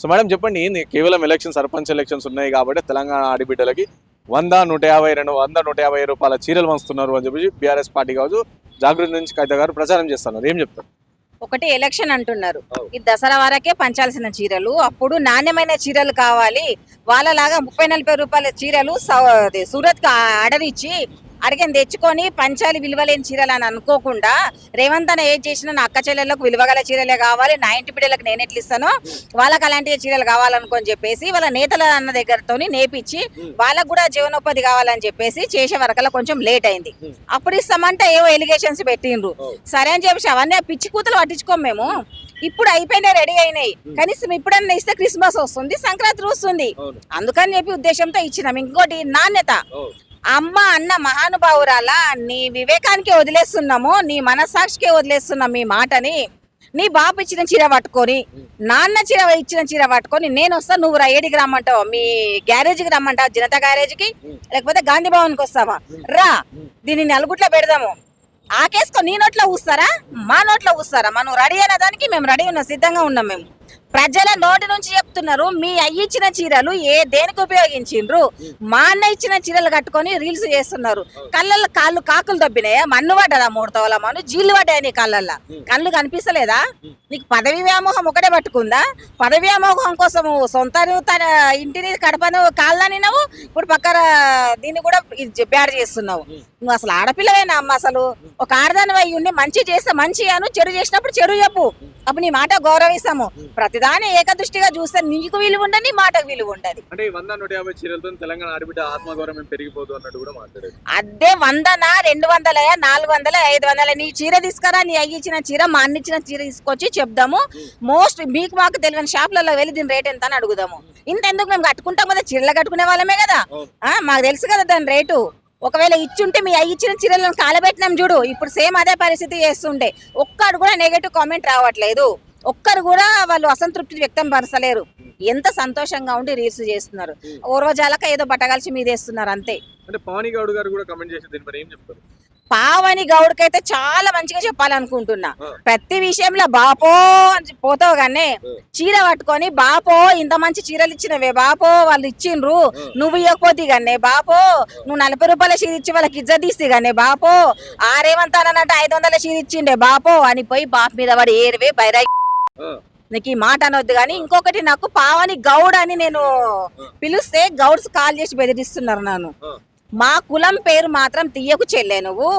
So madam చెప్పండి ఏంది? కేవలం ఎలక్షన్ సర్పంచ్ ఎలక్షన్స్ ఉన్నాయి కాబట్టి తెలంగాణ ఆడిబిడ్డలకి వంద నూట యాభై రెండు వంద నూట యాభై రూపాయల చీరలు పంచుతున్నారు అని చెప్పి బీఆర్ఎస్ పార్టీ కావచ్చు జాగృతి నుంచి కవిత గారు ప్రచారం చేస్తున్నారు. ఏం చెప్తారు? ఒకటి ఎలక్షన్ అంటున్నారు. ఈ దసరా వరకే పంచాల్సిన చీరలు అప్పుడు నాణ్యమైన చీరలు కావాలి. వాళ్ళలాగా ముప్పై నలభై రూపాయల చీరలు సూరత్ ఆర్డర్ ఇచ్చి అడిగిన తెచ్చుకొని పంచాలి విలువలేని చీరలు అని అనుకోకుండా రేవంత్ అన్న ఏం చేసినా నా అక్క చెల్లెళ్ళకు విలువగల చీరలే కావాలి నా ఇంటి బిడ్డలకు నేను ఎట్లా ఇస్తానో వాళ్ళకి అలాంటి చీరలు కావాలనుకొని చెప్పేసి వాళ్ళ నేతల అన్న దగ్గరతోని నేపిచ్చి వాళ్ళకు కూడా జీవనోపాధి కావాలని చెప్పేసి చేసే వరకల్లా కొంచెం లేట్ అయింది. అప్పుడు ఇస్తామంటే ఏవో ఎలిగేషన్స్ పెట్టిండ్రు. సరే అని చెప్పేసి అవన్నీ పిచ్చి కూతలు పట్టించుకోం మేము. ఇప్పుడు అయిపోయినాయి రెడీ అయినాయి. కనీసం ఇప్పుడన్నా ఇస్తే క్రిస్మస్ వస్తుంది సంక్రాంతి వస్తుంది. అందుకని చెప్పి ఉద్దేశంతో ఇచ్చినాం. ఇంకోటి నాణ్యత. అమ్మ అన్న మహానుభావురాల నీ వివేకానికి వదిలేస్తున్నాము నీ మనస్సాక్షికే వదిలేస్తున్నాం మీ మాటని. నీ బాబు ఇచ్చిన చీర పట్టుకొని నాన్న చీర ఇచ్చిన చీర పట్టుకొని నేను వస్తా నువ్వు రా ఏడికి రమ్మంటావు? మీ గ్యారేజ్కి రమ్మంటావు జనతా గ్యారేజ్కి? లేకపోతే గాంధీ భవన్కి వస్తావా? రా దీన్ని నలుగుట్లో పెడదాము. ఆకేసుకో నీ నోట్లో ఊస్తారా? మా నోట్లో ఊస్తారా? మనం రెడీ అయిన దానికి మేము రెడీ ఉన్నాం సిద్ధంగా ఉన్నాం మేము. ప్రజల నోటి నుంచి చెప్తున్నారు మీ అయ్యి ఇచ్చిన చీరలు ఏ దేనికి ఉపయోగించిండ్రు? మా అన్న ఇచ్చిన చీరలు కట్టుకొని రీల్స్ చేస్తున్నారు. కళ్ళల్లో కాళ్ళు కాకులు దబ్బినాయా? మన్ను పడ్డదా మూడు తోల మన్ను? జీళ్ళు పడ్డాయి నీ కళ్ళల్లో? కళ్ళు కనిపిస్తలేదా? నీకు పదవి వ్యామోహం ఒకటే పట్టుకుందా? పదవి వ్యామోహం కోసం సొంత తన ఇంటిని కడపను కాళ్ళనినవు ఇప్పుడు పక్కన దీన్ని కూడా ఇది బ్యాడ్ చేస్తున్నావు. నువ్వు అసలు ఆడపిల్లవేనా అమ్మ అసలు? ఒక ఆడదాని అయి ఉండి మంచి చేస్తే మంచి అను చెడు చేసినప్పుడు చెడు చెప్పు. అప్పుడు నీ మాట గౌరవిస్తాము. ప్రతిదాని ఏకదృష్టిగా చూస్తే నీకు విలువ ఉండదు నీ మాటకు విలువ ఉండదు. అంటే వంద నూట యాభై చీరలతో తెలంగాణ ఆడిబిడ్డ ఆత్మగౌరవం పెరిగిపోదు అన్నట్టు కూడా మాట్లాడారు. అదే వందనా రెండు వందలయా నాలుగు వందల ఐదు వందల? నీ చీర తీసుకురా నీ అయ్యి ఇచ్చిన చీర మా అన్న ఇచ్చిన చీర తీసుకొచ్చి చెప్దాము. మోస్ట్ మీకు మాకు తెలియని షాపులలో వెళ్ళి దీని రేట్ ఎంత అని అడుగుదాము. ఇంత ఎందుకు మేము కట్టుకుంటాం కదా చీరలు కట్టుకునే వాళ్ళమే కదా. ఆ మాకు తెలుసు కదా దాని రేటు. ఒకవేళ ఇచ్చుంటే మీ అయ్యి ఇచ్చిన చీరలను కాలబెట్టినాం చూడు. ఇప్పుడు సేమ్ అదే పరిస్థితి చేస్తుండే ఒక్కడు కూడా నెగటివ్ కామెంట్ రావట్లేదు. ఒక్కరు కూడా వాళ్ళు అసంతృప్తి వ్యక్తం పరచలేరు. ఎంత సంతోషంగా ఉండి రీల్స్ చేస్తున్నారు. ఓ రోజాలక ఏదో బట్టగలిసి మీదేస్తున్నారు అంతే. అంటే పవని గౌడ్ గారు కూడా కమెంట్ చేసి దీని ఏం చెప్తారు? పావని గౌడ్కి అయితే చాలా మంచిగా చెప్పాలనుకుంటున్నా. ప్రతి విషయంలో బాపో అని పోతావు కానీ చీర పట్టుకొని బాపో ఇంత మంచి చీరలు ఇచ్చినవే బాపో వాళ్ళు ఇచ్చిండ్రు నువ్వు ఇవ్వకపోతే కానీ బాపో నువ్వు నలభై రూపాయల చీర ఇచ్చి వాళ్ళకి ఇజ్జత్ తీస్తే కానీ బాపో ఆరేమంతానంటే ఐదు వందల చీర ఇచ్చిండే బాపో అని పోయి బాప్ మీద వాడు ఏరువే బైరా నీకు ఈ మాట అనొద్దు కానీ ఇంకొకటి నాకు పావని గౌడ్ అని నేను పిలిస్తే గౌడ్స్ కాల్ చేసి బెదిరిస్తున్నారు నన్ను. మా కులం పేరు మాత్రం తీయకు చెల్లే నువ్వు.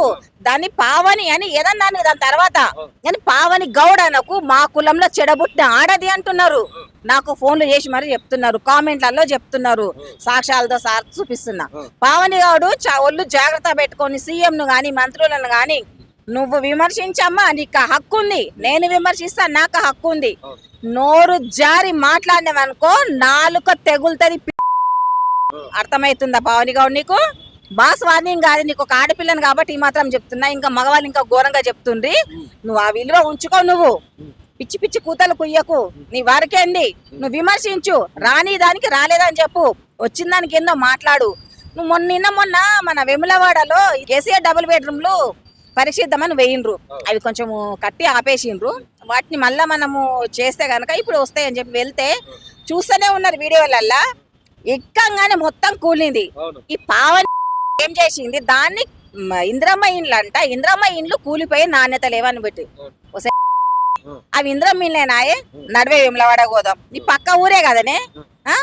దాన్ని పావని అని ఏదన్నాను దాని తర్వాత నేను పావని గౌడ్ అనకు మా కులంలో చెడబుట్టిన ఆడది అంటున్నారు. నాకు ఫోన్లు చేసి మరి చెప్తున్నారు కామెంట్లలో చెప్తున్నారు. సాక్ష్యాలతో సార్ చూపిస్తున్నా. పావని గౌడు ఒళ్ళు జాగ్రత్త పెట్టుకొని సీఎంను గాని మంత్రులను గాని నువ్వు విమర్శించమ్మా నీకు హక్కు ఉంది. నేను విమర్శిస్తా నాకు హక్కు ఉంది. నోరు జారి మాట్లాడినావనుకో నాలుక తెగులుతుంది అర్థమవుతుందా పావని గౌడ్ నీకు? బాస్ వార్నింగ్ కాదు నీకు ఒక ఆడపిల్లని కాబట్టి ఈ మాత్రం చెప్తున్నా. ఇంకా మగవాళ్ళు ఇంకా ఘోరంగా చెప్తుండ్రి. నువ్వు ఆ విలువ ఉంచుకో నువ్వు. పిచ్చి పిచ్చి కూతలు కుయ్యకు. నీ వారికేంది నువ్వు విమర్శించు. రాని దానికి రాలేదని చెప్పు. వచ్చిన దానికి ఎన్నో మాట్లాడు. నువ్వు మొన్న నిన్న మొన్న మన వెములవాడలో కేసీఆర్ డబుల్ బెడ్రూమ్లు పరీక్షిద్దామని వేయిండ్రు. అవి కొంచెము కట్టి ఆపేసిండ్రు. వాటిని మళ్ళా మనము చేస్తే గనక ఇప్పుడు వస్తాయని చెప్పి వెళ్తే చూస్తూనే ఉన్నారు వీడియోలల్లా. ఎక్కంగానే మొత్తం కూలింది. ఈ పావని ఏం చేసింది? దాన్ని ఇంద్రమ్మ ఇండ్లు అంట ఇంద్రమ్మ ఇండ్లు కూలిపోయి నాణ్యత లేవని పెట్టి. అవి ఇంద్రమ్మ ఇండ్లేనాయే? నడివే విమలవాడ గోదాం. ఈ పక్క ఊరే కదనే? ఆ?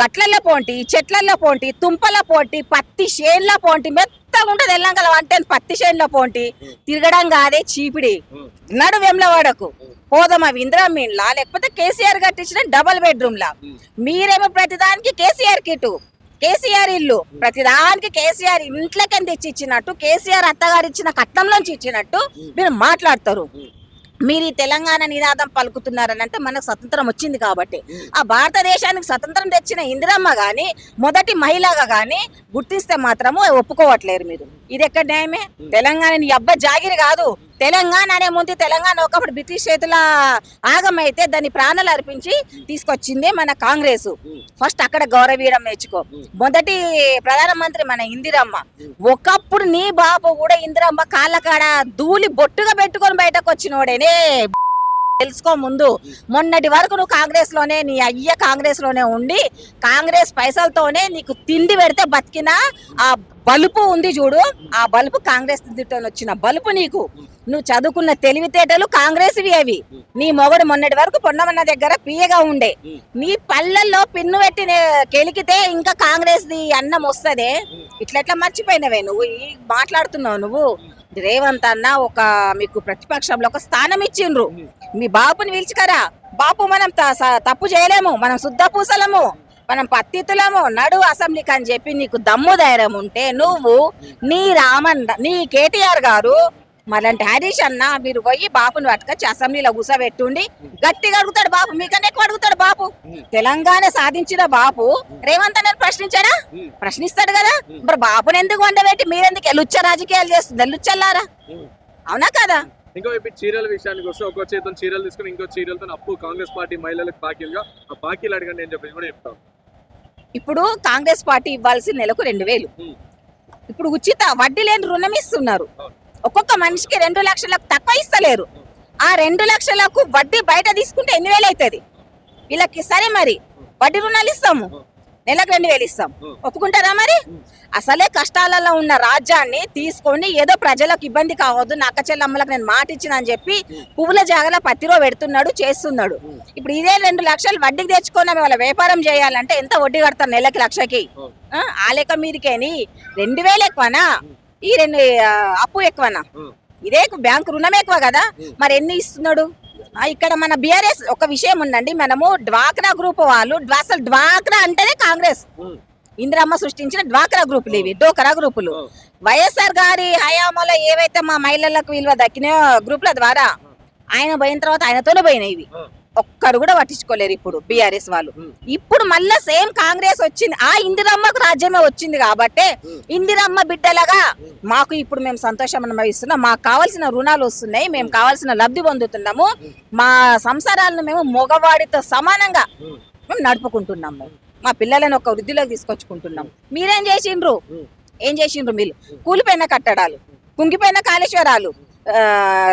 గట్లల్లో పోంటి చెట్లల్లో పోంటి తుంపల పోంటి పత్తి చేన్ల పోంటి మెత్తగా ఉంటది ఎల్లంకల అంటే పత్తి చేన్ల పోంటి. తిరగడం కాదే చీపిడి. నడు వెమ్లవాడకు. పోదాం అవి ఇందిరమ్మ ఇండ్లా లేకపోతే కేసీఆర్ కట్టించిన డబల్ బెడ్రూమ్ లా మీరేమో ప్రతిదానికి కేసీఆర్ కిటు కేసీఆర్ ఇల్లు. ప్రతిదానికి కేసీఆర్ ఇంట్లోకి తెచ్చి ఇచ్చినట్టు కేసీఆర్ అత్తగారు ఇచ్చిన కట్నంలోంచి ఇచ్చినట్టు మీరు మాట్లాడతారు. మీరు ఈ తెలంగాణ నినాదం పలుకుతున్నారని అంటే మనకు స్వతంత్రం వచ్చింది కాబట్టి. ఆ భారతదేశానికి స్వతంత్రం తెచ్చిన ఇందిరమ్మ కానీ మొదటి మహిళగా కానీ గుర్తిస్తే మాత్రము ఒప్పుకోవట్లేరు మీరు. ఇది ఎక్కడ న్యాయమే? తెలంగాణ నీ అబ్బ జాగిరి కాదు. తెలంగాణ అనే ముందు తెలంగాణ ఒకప్పుడు బ్రిటిష్ చేతుల ఆగమైతే దాన్ని ప్రాణాలు అర్పించి తీసుకొచ్చింది మన కాంగ్రెస్. ఫస్ట్ అక్కడ గౌరవీయడం నేర్చుకో. మొదటి ప్రధానమంత్రి మన ఇందిరమ్మ. ఒకప్పుడు నీ బాబు కూడా ఇందిరమ్మ కాళ్ళకాడ ధూళి బొట్టుగా పెట్టుకొని బయటకు వచ్చినోడేనే. తెలుసుకో ముందు. మొన్నటి వరకు నువ్వు కాంగ్రెస్లోనే నీ అయ్య కాంగ్రెస్లోనే ఉండి కాంగ్రెస్ పైసలతోనే నీకు తిండి పెడితే బతికిన ఆ బలుపు ఉంది చూడు. ఆ బలుపు కాంగ్రెస్ తిండితో వచ్చిన బలుపు నీకు. నువ్వు చదువుకున్న తెలివితేటలు కాంగ్రెస్ అవి. నీ మొగడు మొన్నటి వరకు పొన్నమన్న దగ్గర పియ్యగా ఉండే. నీ పల్లెల్లో పిన్ను పెట్టి కెలికితే ఇంకా కాంగ్రెస్ ది అన్నం వస్తదే. ఇట్లెట్లా మర్చిపోయినవే నువ్వు? ఈ మాట్లాడుతున్నావు నువ్వు. రేవంత్ అన్న ఒక మీకు ప్రతిపక్షంలో ఒక స్థానం ఇచ్చిండ్రు. మీ బాపుని పిలుచుకరా. బాపు మనం తప్పు చేయలేము. మనం శుద్ధ పూసలము. మనం పత్తితులము. నడు అసెంబ్లీకి అని చెప్పి నీకు దమ్ము ధైర్యం ఉంటే నువ్వు నీ రామన్ నీ కేటీఆర్ గారు మరంటే హరీష్ అన్న మీరు పోయి బాపుని పట్టుకొచ్చి అసెంబ్లీలో కూసబెట్టుండి గట్టిగా అడుగుతాడు బాపు మీకన్నా ఎక్కువ అడుగుతాడు బాపు తెలంగాణ సాధించిన బాపు రేవంత్ అన్న ప్రశ్నించాడా? ప్రశ్నిస్తాడు కదా. మరి బాపుని ఎందుకు వండబెట్టి మీరెందుకు లుచ్చ రాజకీయాలు చేస్తుంది లుచ్చల్లారా అవునా కదా? ఇంకో ఇప్పుడు చీరల విషయానికి వస్తే ఒక చేతితో చీరలు తీసుకుని ఇంకో చీరలతో అప్పు కాంగ్రెస్ పార్టీ మహిళలకు బాకీలుగా ఆ బాకీలు అడగండి అని చెప్పి కూడా చెప్తాం. ఇప్పుడు కాంగ్రెస్ పార్టీ ఇవ్వాల్సిన నెలకు రెండు వేలు. ఇప్పుడు ఉచిత వడ్డీ లేని రుణం ఇస్తున్నారు. ఒక్కొక్క మనిషికి రెండు లక్షలకు తక్కువ ఇస్తలేరు. ఆ రెండు లక్షలకు వడ్డీ బయట తీసుకుంటే ఎన్ని వేలు అవుతుంది? వీళ్ళకి సరే మరి వడ్డీ రుణాలు ఇస్తాము. నెలకు రెండు వేలు ఇస్తాం. ఒప్పుకుంటారా మరి? అసలే కష్టాలలో ఉన్న రాజ్యాన్ని తీసుకొని ఏదో ప్రజలకు ఇబ్బంది కావద్దు నా చెల్లమ్మలకు నేను మాట ఇచ్చినని చెప్పి పువ్వుల జాగల పత్తిరో పెడుతున్నాడు చేస్తున్నాడు. ఇప్పుడు ఇదే రెండు లక్షలు వడ్డీకి తెచ్చుకొని వాళ్ళ వ్యాపారం చేయాలంటే ఎంత వడ్డీ కడతారు నెలకి లక్షకి? ఆ, ఆ లెక్క మీదికేని రెండు వేలు ఎక్కువనా ఈ రెండు అప్పు ఎక్కువనా? ఇదే బ్యాంకు రుణం ఎక్కువ కదా? మరి ఎన్ని ఇస్తున్నాడు? ఇక్కడ మన బిఆర్ఎస్ ఒక విషయం ఉందండి. మనము డ్వాక్రా గ్రూప్ వాళ్ళు అసలు డ్వాక్రా అంటేనే కాంగ్రెస్. ఇందిరమ్మ సృష్టించిన డ్వాక్రా గ్రూపులు ఇవి డోకరా గ్రూపులు. వైఎస్ఆర్ గారి హయాంలో ఏవైతే మా మహిళలకు విలువ దక్కినాయో గ్రూపుల ద్వారా ఆయన పోయిన తర్వాత ఆయనతోనే పోయినాయి ఇవి. ఒక్కరు కూడా పట్టించుకోలేరు ఇప్పుడు బీఆర్ఎస్ వాళ్ళు. ఇప్పుడు మళ్ళా సేమ్ కాంగ్రెస్ వచ్చింది. ఆ ఇందిరమ్మకు రాజ్యమే వచ్చింది కాబట్టే ఇందిరమ్మ బిడ్డలగా మాకు ఇప్పుడు మేము సంతోషం అనుభవిస్తున్నాం. మాకు కావాల్సిన రుణాలు వస్తున్నాయి. మేము కావాల్సిన లబ్ధి పొందుతున్నాము. మా సంసారాలను మేము మగవాడితో సమానంగా మేము. నడుపుకుంటున్నాం మేము. మా పిల్లలను ఒక వృద్ధిలోకి తీసుకొచ్చుకుంటున్నాం. మీరేం చేసిండ్రు? ఏం చేసిండ్రు మీరు? కూలిపోయిన కట్టడాలు కుంగిపోయిన కాళేశ్వరాలు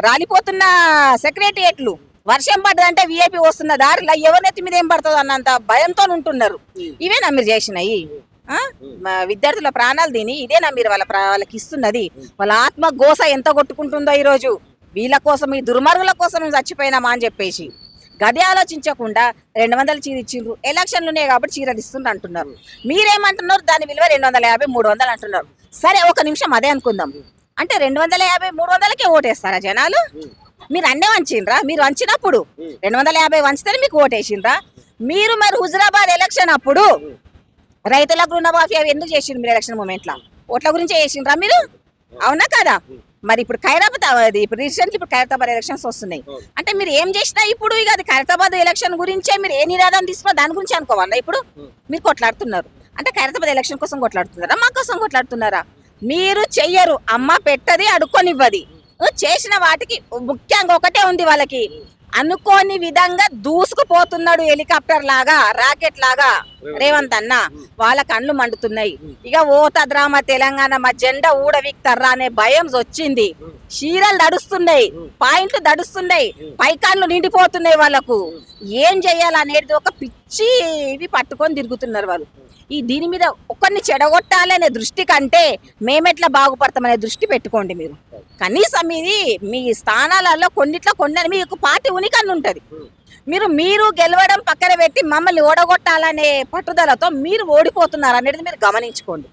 రాలిపోతున్న సెక్రటరియట్లు వర్షం పడ్డదంటే విఐపి వస్తున్న దారిలో ఎవరినెత్తి మీద ఏం పడుతుంది అన్నంత భయంతో ఉంటున్నారు. ఇవేనా మీరు చేసినాయి విద్యార్థుల ప్రాణాలు దీని. ఇదేనా మీరు వాళ్ళ వాళ్ళకి ఇస్తున్నది? వాళ్ళ ఆత్మ గోస ఎంత కొట్టుకుంటుందో ఈ రోజు వీళ్ళ కోసం ఈ దుర్మార్గుల కోసం చచ్చిపోయినామా అని చెప్పేసి. గది ఆలోచించకుండా రెండు వందల చీర ఇచ్చిండ్రు. ఎలక్షన్లు ఉన్నాయి కాబట్టి చీరలు ఇస్తుండ్రు అంటున్నారు. మీరేమంటున్నారు? దాని విలువ రెండు వందల యాభై మూడు వందలు అంటున్నారు. సరే ఒక నిమిషం అదే అనుకుందాం. అంటే రెండు వందల యాభై మూడు వందలకే ఓటేస్తారా జనాలు? మీరు అన్నే వంచిండ్రా మీరు వంచినప్పుడు రెండు వందల యాభై వంచితే మీకు ఓటేసిండ్రా? మీరు మరి హుజరాబాద్ ఎలక్షన్ అప్పుడు రైతులకు రుణమాఫీ అవి ఎందుకు చేసిండ్రు మీరు ఎలక్షన్ మూమెంట్లో ఓట్ల గురించే చేసిండ్రా మీరు? అవునా కదా? మరి ఇప్పుడు ఖైరాబాద్ ఇప్పుడు రీసెంట్లీ ఇప్పుడు ఖైరతాబాద్ ఎలక్షన్స్ వస్తున్నాయి. అంటే మీరు ఏం చేసినా ఇప్పుడు ఇక అది ఖైరతాబాద్ ఎలక్షన్ గురించే మీరు ఏ నినాదం తీసుకున్నా దాని గురించి అనుకోవాలా ఇప్పుడు? మీరు కొట్లాడుతున్నారు. అంటే ఖైరతాబాద్ ఎలక్షన్ కోసం కొట్లాడుతున్నారా? మా కోసం కొట్లాడుతున్నారా? మీరు చెయ్యరు. అమ్మ పెట్టది అడుక్కొనివ్వది. చేసిన వాటికి ముఖ్యంగా ఒకటే ఉంది వాళ్ళకి. అనుకోని విధంగా దూసుకుపోతున్నాడు హెలికాప్టర్ లాగా రాకెట్ లాగా రేవంత్. అన్న. వాళ్ళ కళ్ళు మండుతున్నాయి. ఇక ఓతద్రామ తెలంగాణ మా జెండా ఊడవిక్తర్రా అనే భయం వచ్చింది. చీరలు దడుస్తున్నాయి పాయింట్లు దడుస్తున్నాయి పైకాన్లు నిండిపోతున్నాయి వాళ్ళకు. ఏం చెయ్యాలనేది ఒక పిచ్చి ఇవి పట్టుకొని తిరుగుతున్నారు వాళ్ళు. ఈ దీని మీద ఒకరిని చెడగొట్టాలనే దృష్టి కంటే మేమెట్లా బాగుపడతామనే దృష్టి పెట్టుకోండి మీరు. కనీసం ఇది మీ స్థానాలలో కొన్నిట్లో కొన్ని మీకు పార్టీ ఉనికన్ను ఉంటుంది. మీరు మీరు గెలవడం పక్కన పెట్టి మమ్మల్ని ఓడగొట్టాలనే పట్టుదలతో మీరు ఓడిపోతున్నారు అనేది మీరు గమనించుకోండి.